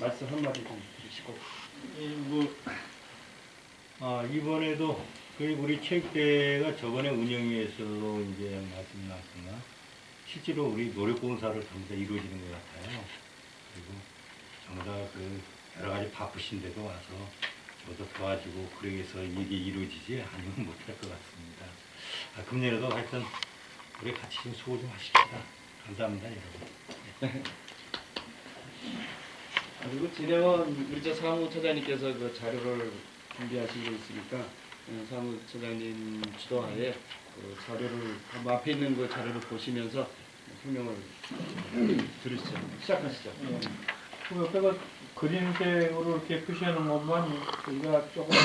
말씀 한마디 좀 해주시고. 이 뭐, 아, 이번에도 그 우리 체육대회가 저번에 운영위에서도 이제 말씀 나왔지만 실제로 우리 노력봉사를 전부 다 이루어지는 것 같아요. 그리고 전부 다그 여러 가지 바쁘신데도 와서 저도 도와주고 그러기 위해서 이게 이루어지지 아니면 못할 것 같습니다. 아, 금년에도 하여튼 우리 같이 좀 수고 좀 하십시다. 감사합니다, 여러분. 그리고 진행원 저 사무처장님께서 그 자료를 준비하시고 있으니까 어, 사무처장님 주도하에 그 자료를 한번 앞에 있는 그 자료를 보시면서 설명을 들으시죠. 시작하시죠. 그 옆에가 그림색으로 이렇게 놓은 것만 우리가 조금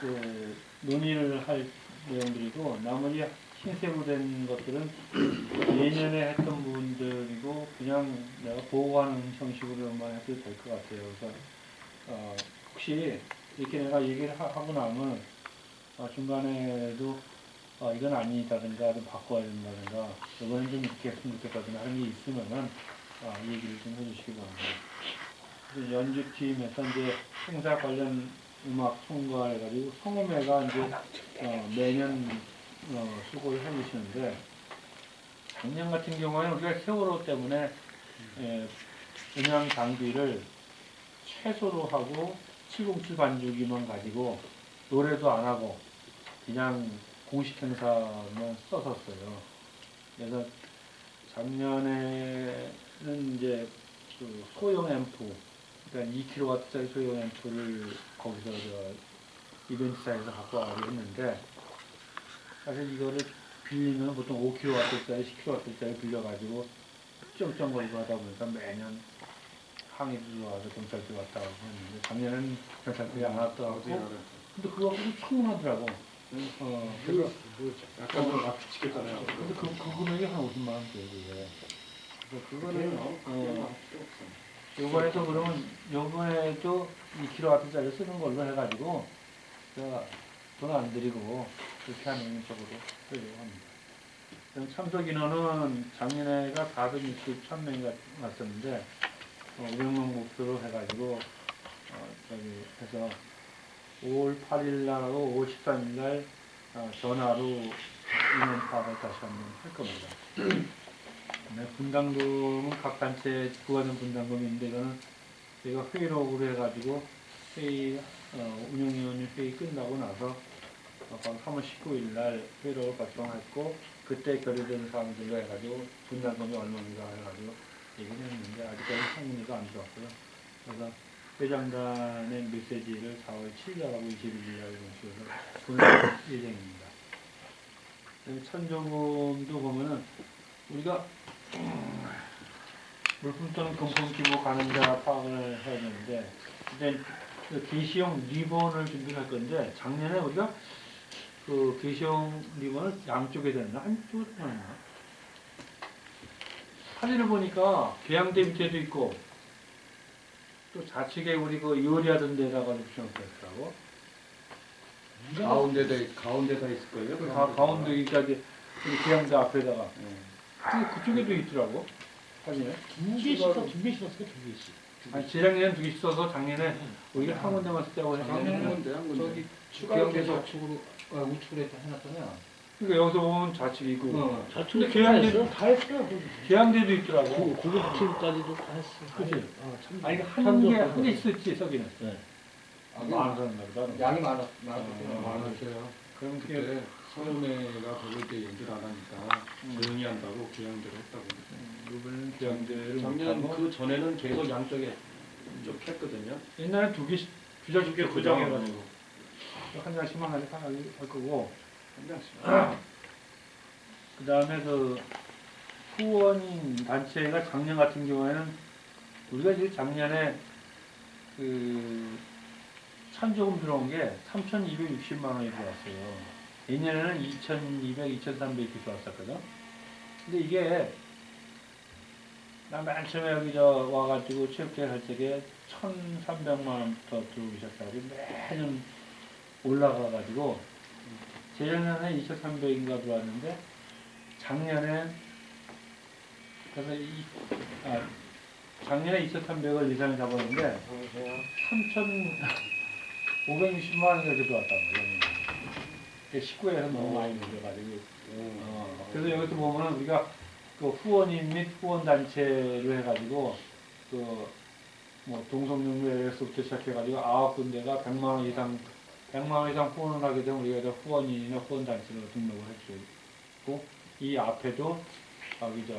그 논의를 할 내용들이고 나머지 흰색으로 된 것들은 예년에 했던 부분들이고 그냥 내가 보고하는 형식으로만 해도 될 것 같아요. 그래서 어, 혹시 이렇게 내가 얘기를 하, 고 나면 어, 중간에도 어, 이건 아니다든가 좀 바꿔야 된다든가 이거는 좀 이렇게 했으면 좋겠다든가 하는 게 있으면은 아, 얘기를 좀 해주시기 바랍니다. 연주팀에서 이제 행사 관련 음악 총괄해가지고 성음회가 이제 어, 매년 어, 수고를 해주시는데 작년 같은 경우에는 우리가 세월호 때문에 에, 음향 장비를 최소로 하고 707 반주기만 가지고 노래도 안 하고 그냥 공식 행사만 썼었어요. 그래서 작년에는 이제 그 소형 앰프, 그러니까 2kW짜리 소형 앰프를 거기서 저 이벤트사에서 갖고 와가지고 했는데 사실 이거를 빌리면 보통 5kW짜리, 10kW짜리 빌려가지고 쩡쩡거리고 하다 보니까 매년 항의도 들어와서 경찰도 왔다 가고 했는데 작년에는 경찰들이 안 왔더라고. 근데 그거 좀 충분하더라고. 어, 그래서 약간 좀 앞에 치겠잖아요. 근데 그, 그 금액이 한 50만 원 돼요, 그게. 그래서 그거는, 어, 요번에도 그러면, 요번에도 2kW짜리 쓰는 걸로 해가지고, 제가 돈안 드리고, 그렇게 하는 쪽으로 하려고 합니다. 참석 인원은 작년에가 463명이 왔었는데, 어, 500명 목표로 해가지고, 어, 저기, 해서 5월 8일 날하고 5월 13일 날 어, 전화로 인원 파악을 다시 한번 할 겁니다. 네, 분담금은 각 단체 부과된 분담금이 있는데 이거는 저희가 회의록으로 해가지고 회의 어, 운영위원회 회의 끝나고 나서 어, 바로 3월 19일 날 회의록을 발송했고 그때 결의된 사항들로 해가지고 분담금이 얼마인가 해가지고 얘기를 했는데 아직까지 상문이가 안 들어왔고요. 그래서 회장단의 메시지를 4월 7일하고 21일 날 이런 식으로 보낼 예정입니다. 천조금도 보면은 우리가 음, 물품 또는 금품 기부 가능자 파악을 해야 되는데 그 게시용 리본을 준비할 건데 작년에 우리가 그 게시용 리본을 양쪽에 됐나 한쪽에 됐나 사진을 보니까 계양대 밑에도 있고 또 좌측에 우리 그 요리하던 데다가 붙여놓겠더라고. 가운데다 가운데다 있을 거예요. 그 가, 가운데 여기까지 우리 계양대 앞에다가. 네. 그쪽에도 있더라고. 사진에. 두 개씩 써, 두 개씩 썼어요, 두 개씩. 아니 재작년엔 두 개씩 써서 작년에 우리가 한 군데 만 쓰자고 작년에 한 했는데. 건데 한 건데. 저기 추가로 계속- 좌측으로 아, 우측으로 했다 해놨잖아요. 그러니까 여기서 보면 좌측이 있고. 어. 근데 다 계양대- 했어요. 다 했어요. 그 계양대도 있더라고. 구- 구급팀까지도 다 했어. 그치? 아, 참. 아니 그참한 개, 좋았어. 한개 있었지, 서기는. 네. 아, 많았나 보다. 양이 많아. 어, 많았어요. 많았어요. 그럼 그때 서울내가 거기 때 연주를 안 하니까 음. 조용히 한다고 교양대로 했다고. 이번에는 계양대를 작년 못하고 그 전에는 계속 양쪽에 쭉 했거든요. 옛날에 두 개씩 두 장씩 두개 고정해가지고 한 장씩만 하할 할 거고 한 장씩. 그 다음에 그 후원 단체가 작년 같은 경우에는 우리가 지금 작년에 그 찬조금 들어온 게 3,260만 원이 들어왔어요. 예년에는 2,200, 2,300 이렇게 들어왔었거든. 근데 이게 나맨 처음에 여기 저 와가지고 체육대회 할 적에 1,300만 원부터 들어오기 시작하고 매년 올라가가지고 재작년에 2,300인가 들어왔는데 작년에 그래서 이, 아, 작년에 2,300을 이상을 잡았는데 3,560만 원이 이렇게 들어왔단 말이에요. 19회에서 너무 많이 늘려가지고. 어, 그래서 여기서 보면은 우리가 그 후원인 및 후원단체로 해가지고 그 뭐 동성연구회에서부터 시작해가지고 아홉 군데가 100만 원 이상 100만 원 이상 후원을 하게 되면 우리가 이제 후원인이나 후원단체로 등록을 할 수 있고 이 앞에도 여기 저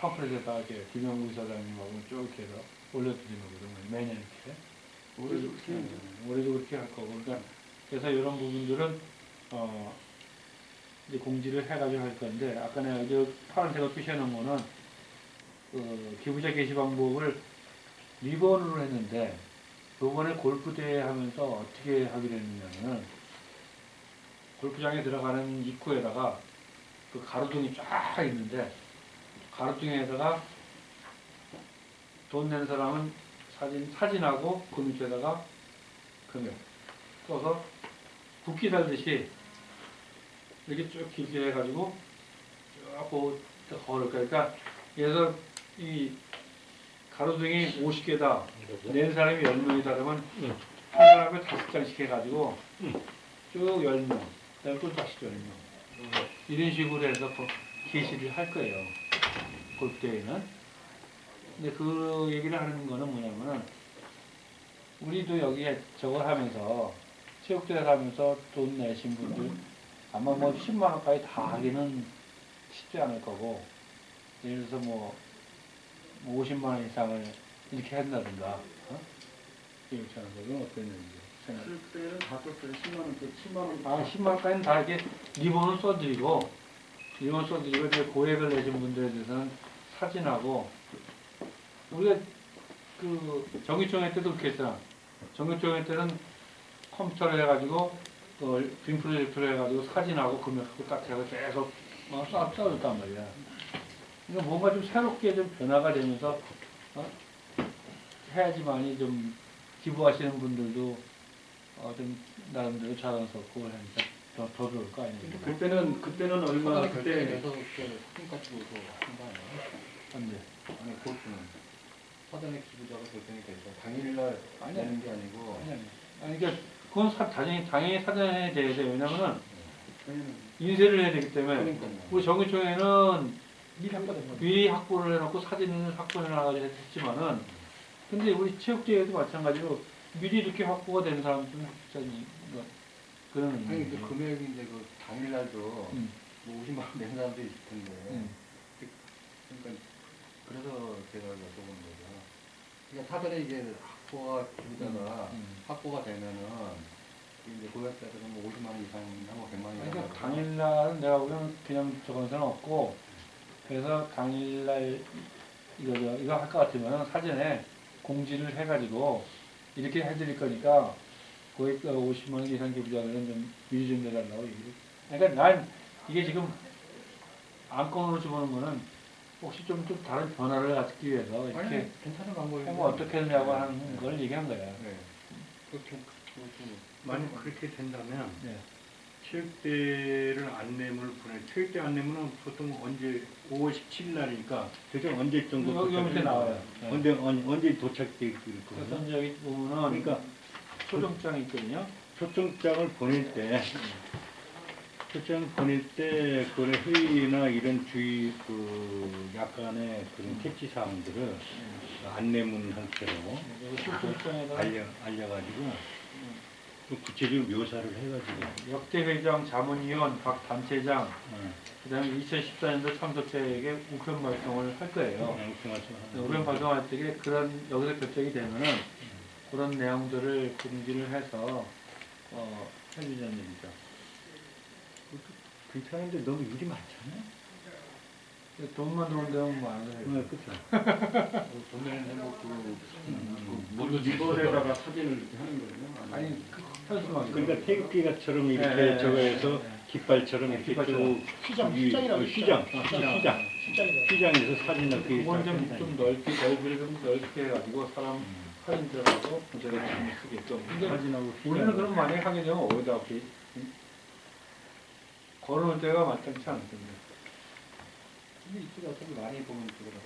팜플렛에다 이렇게 김영구 이사장님하고 쭉 이렇게 해서 올려드리는 거거든요. 매년 이렇게. 올해도 그렇게 해요. 음, 올해도 그렇게 할 거고. 그러니까 그래서 이런 부분들은 어 이제 공지를 해가지고 할 건데 아까 내가 이제 파란색으로 표시해놓은 거는 그 기부자 게시 방법을 리본으로 했는데 이번에 골프 대회 하면서 어떻게 하게 됐냐면은 골프장에 들어가는 입구에다가 그 가로등이 쫙 있는데 가로등에다가 돈 낸 사람은 사진 사진하고 그 밑에다가 금액 써서 국기 달듯이 이렇게 쭉 길게 해가지고 쭉 걸을 거야. 그러니까 그래서 이 가로등이 50개다. 낸 사람이 10명이다 그러면 네. 한 사람에 다섯 장씩 해가지고 쭉 10명. 그다음에 또 다시 10명. 이런 식으로 해서 그 게시를 할 거예요. 골프대회는. 근데 그 얘기를 하는 거는 뭐냐면은 우리도 여기에 저걸 하면서 체육대회를 하면서 돈 내신 분들 아마 뭐 10만 원까지 다 하기는 쉽지 않을 거고 예를 들어서 뭐 50만 원 이상을 이렇게 한다든가 어? 이렇게 하는 거는 어땠는지 생각. 그때는 다 썼어요. 10만 원, 10만 원. 아 10만 원까지는 다 이렇게 리본을 써드리고 리본 써드리고 이제 고액을 내신 분들에 대해서는 사진하고 우리가 그 정기총회 때도 그렇게 했잖아. 정기총회 때는 컴퓨터로 해가지고 그빔 프로젝트로 해가지고 사진하고 금액하고 딱 해서 계속 막 쏴, 쏴줬단 말이야. 그러니까 뭔가 좀 새롭게 좀 변화가 되면서 어? 해야지만이 좀 기부하시는 분들도 어, 좀 나름대로 자랑스럽고 하니까 더, 더 좋을 거 아닙니까? 그때는 그때는 얼마 사단에 결정이 그때 돼서 그 사진 가지고 한거 아니에요? 안돼. 아니 골프는 사전에 기부자가 결정이 돼서 당일날 아니야. 내는 게 아니고 아니, 아니. 아니, 그러니까 그건 사, 당연히, 당연히 사전에 돼야 돼. 왜냐면은 저희는 인쇄를 해야 되기 때문에 그러니까요. 우리 정기총회는 미리 한거든 요 미리 확보를 해놓고 사진을 확보해놔가지고 했지만은 근데 우리 체육대회도 마찬가지로 미리 이렇게 확보가 되는 사람들은 뭐 그런 아니. 그 금액이 이제 그 당일날도 음, 뭐 50만 원낸 사람도 있을 텐데 음. 그러니까 그래서 제가 여쭤본 거죠. 그러니까 사전에 이게 확보가 기부자가 음. 확보가 되면은 이제 고객자들은 뭐 50만 원 이상 하고 100만 원 이상 그러니까 당일날은 내가 보기엔 그냥 저건 사람 없고 그래서 당일날 이거 저 이거 할 것 같으면 사전에 공지를 해가지고 이렇게 해드릴 거니까 고액 50만 원 이상 기부자들은 좀 미리 좀 내달라고 얘기를. 그러니까 난 이게 지금 안건으로 집어넣은 거는 혹시 좀, 좀 다른 변화를 갖기 위해서 이렇게 아니 괜찮은 방법이고 하면 어떻게 되냐고 하는 걸 얘기한 거야. 네. 그렇게 만약 그렇게 된다면 네. 체육대를 안내문을 보내 체육대 안내문은 보통 언제 5월 17일 날이니까 대체 언제 정도 여기 밑에 나와요. 네. 언제 언, 언제 도착될 그래서 거예요? 여기 보면은 그러니까 초정장이 있거든요. 초청장을 보낼 때 초청 보낼 때 그런 회의나 이런 주의 그 약간의 그런 캐치 사항들을 안내문 형태로 알려 알려가지고 좀 구체적으로 묘사를 해가지고 역대 회장, 자문위원, 각 단체장, 어, 그다음에 2014년도 참석자에게 우편 발송을 할 거예요. 수 네, 우편 발송할 때 그런 여기서 결정이 되면은 그런 내용들을 공지를 해서 어, 해주자는 얘기죠. 괜찮은데 너무 일이 많잖아요. 돈만 들어온 데는 많아요. 네, 그렇죠. 돈내는 행복도 모두 리본에다가 사진을 이렇게 하는 거예요. 아니 그 현수막. 그러니까 태극기가처럼 이렇게 네, 네, 저거에서 네, 네. 깃발처럼 네, 이렇게. 쭉 휘장, 이- 휘장이라고 어, 휘장, 휘장. 휘장, 시장이다. 휘장에서 사진 넣기 그건 좀, 좀 넓게 넓이를 좀 넓게 해가지고 사람 사진 들어가고 모자를 좀 쓰게끔. 근데 사진하고 우리는 그럼 만약에 하게 되면 어디다 이렇게 걸어올 때가 마땅치 않거든요. 근데 이쪽에 어차피 많이 보면 이쪽으로